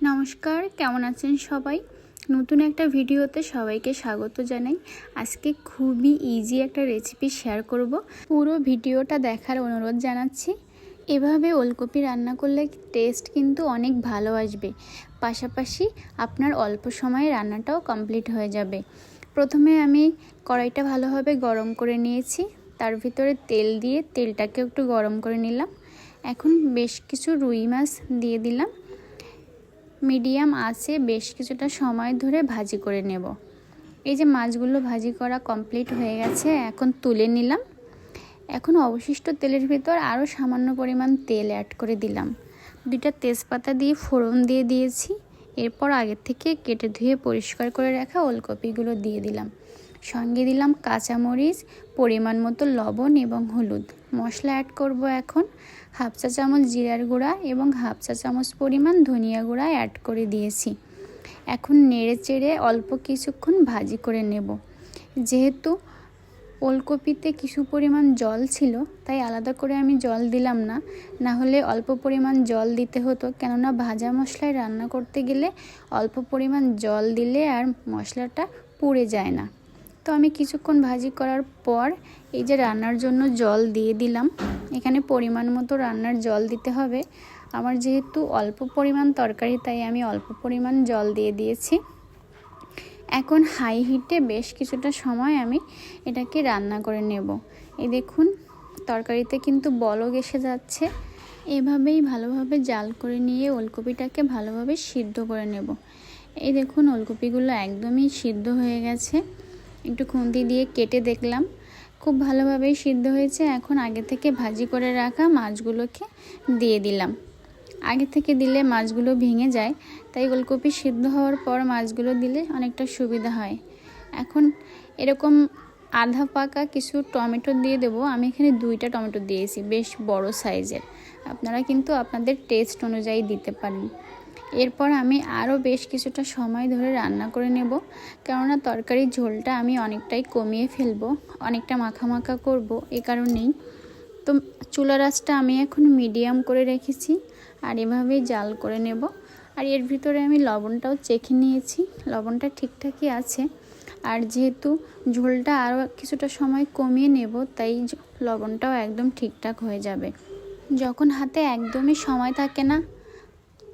নমস্কার, কেমন আছেন সবাই? নতুন একটা ভিডিওতে সবাইকে স্বাগত জানাই। আজকে খুবই ইজি একটা রেসিপি শেয়ার করব। পুরো ভিডিওটা দেখার অনুরোধ জানাচ্ছি। এভাবে ওলকপি রান্না করলে টেস্ট কিন্তু অনেক ভালো আসবে। পাশাপাশি আপনার অল্প সময়ে রান্নাটাও কমপ্লিট হয়ে যাবে। প্রথমে আমি কড়াইটা ভালোভাবে গরম করে নিয়েছি। তার ভিতরে তেল দিয়ে তেলটাকে একটু গরম করে নিলাম। এখন বেশ কিছু রুই মাছ দিয়ে দিলাম। মিডিয়াম আছে, বেশ কিছুটা সময় ধরে ভাজি করে নেব। এই যে মাছগুলো ভাজি করা কমপ্লিট হয়ে গেছে, এখন তুলে নিলাম। এখন অবশিষ্ট তেলের ভিতর আরও সামান্য পরিমাণ তেল অ্যাড করে দিলাম। দুইটা তেজপাতা দিয়ে ফোড়ন দিয়ে দিয়েছি। এরপর আগের থেকে কেটে ধুয়ে পরিষ্কার করে রাখা ওলকপিগুলো দিয়ে দিলাম। সঙ্গে দিলাম কাঁচামরিচ, পরিমাণ মতো লবণ এবং হলুদ। মশলা অ্যাড করব এখন। হাফ চা চামচ জিরার গুঁড়া এবং হাফ চা চামচ পরিমাণ ধনিয়া গুঁড়া অ্যাড করে দিয়েছি। এখন নেড়ে চেড়ে অল্প কিছুক্ষণ ভাজি করে নেব। যেহেতু ওলকপিতে কিছু পরিমাণ জল ছিল, তাই আলাদা করে আমি জল দিলাম না। না হলে অল্প পরিমাণ জল দিতে হতো, কেননা ভাজা মশলায় রান্না করতে গেলে অল্প পরিমাণ জল দিলে আর মশলাটা পুড়ে যায় না। তো আমি কিছুক্ষণ ভাজি করার পর এই যে রান্নার জন্য জল দিয়ে দিলাম। এখানে পরিমাণ মতো রান্নার জল দিতে হবে। আমার যেহেতু অল্প পরিমাণ তরকারি, তাই আমি অল্প পরিমাণ জল দিয়ে দিয়েছি। এখন হাই হিটে বেশ কিছুটা সময় আমি এটাকে রান্না করে নেব। এই দেখুন, তরকারিতে কিন্তু বলক এসে যাচ্ছে। এভাবেই ভালোভাবে জাল করে নিয়ে ওলকপিটাকে ভালোভাবে সিদ্ধ করে নেব। এই দেখুন, ওলকপিগুলো একদমই সিদ্ধ হয়ে গেছে। একটু খুন্তি দিয়ে কেটে দেখলাম। খুব ভালোভাবেই সিদ্ধ হয়েছে। এখন আগে থেকে ভাজি করে রাখা মাছগুলোকে দিয়ে দিলাম। আগে থেকে দিলে মাছগুলো ভেঙে যায়, তাই ওলকপি সিদ্ধ হওয়ার পর মাছগুলো দিলে অনেকটা সুবিধা হয়। এখন এরকম আধা পাকা কিছু টমেটো দিয়ে দেবো। আমি এখানে দুইটা টমেটো দিয়েছি, বেশ বড় সাইজের। আপনারা কিন্তু আপনাদের টেস্ট অনুযায়ী দিতে পারেন। এরপর আমি আরও বেশ কিছুটা সময় ধরে রান্না করে নেব, কেননা তরকারির ঝোলটা আমি অনেকটাই কমিয়ে ফেলব, অনেকটা মাখা মাখা করব এ কারণেই। তো চুলা রাসটা আমি এখন মিডিয়াম করে রেখেছি আর এভাবেই জাল করে নেব। আর এর ভিতরে আমি লবণটাও চেখে নিয়েছি, লবণটা ঠিকঠাকই আছে। আর যেহেতু ঝোলটা আরও কিছুটা সময় কমিয়ে নেব, তাই লবণটাও একদম ঠিকঠাক হয়ে যাবে। যখন হাতে একদমই সময় থাকে না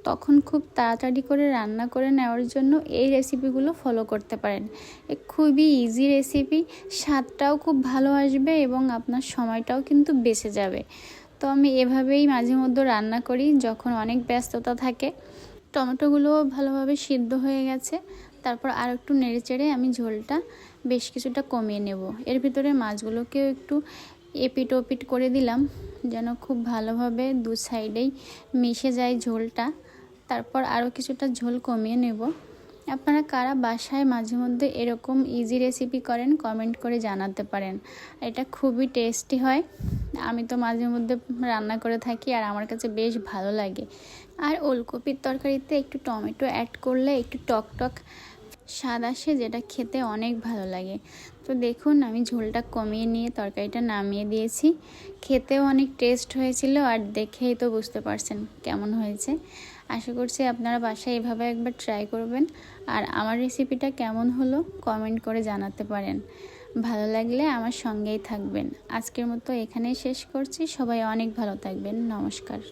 তখন খুব তাড়াতাড়ি করে রান্না করে নেওয়ার জন্য এই রেসিপিগুলো ফলো করতে পারেন। খুবই ইজি রেসিপি স্বাদটাও খুব ভালো আসবে এবং আপনার সময়টাও কিন্তু বেঁচে যাবে। তো আমি এভাবেই মাঝে মধ্যে রান্না করি যখন অনেক ব্যস্ততা থাকে। টমেটোগুলোও ভালোভাবে সিদ্ধ হয়ে গেছে, তারপর আর একটু নেড়ে চেড়ে আমি ঝোলটা বেশ কিছুটা কমিয়ে নেব। এর ভিতরে মাছগুলোকেও একটু এপিট ওপিট করে দিলাম, যেন খুব ভালোভাবে দু সাইডেই মিশে যায় ঝোলটা। তারপর আরও কিছুটা ঝোল কমিয়ে নেব। আপনারা কারা বাসায় মাঝে মধ্যে এরকম ইজি রেসিপি করেন কমেন্ট করে জানাতে পারেন। এটা খুবই টেস্টি হয়। আমি তো মাঝে মধ্যে রান্না করে থাকি আর আমার কাছে বেশ ভালো লাগে। আর ওলকপির তরকারিতে একটু টমেটো অ্যাড করলে একটু টক টক স্বাদ আসে যেটা খেতে অনেক ভালো লাগে। তো দেখুন, আমি ঝোলটা কমিয়ে নিয়ে তরকারিটা নামিয়ে দিয়েছি। খেতেও অনেক টেস্ট হয়েছিল আর দেখেই তো বুঝতে পারছেন কেমন হয়েছে। আশা করছি আপনারা বাসায় এভাবে একবার ট্রাই করবেন। আর আমার রেসিপিটা কেমন হলো কমেন্ট করে জানাতে পারেন। ভালো লাগলে আমার সঙ্গেই থাকবেন। আজকের মতো এখানেই শেষ করছি। সবাই অনেক ভালো থাকবেন। নমস্কার।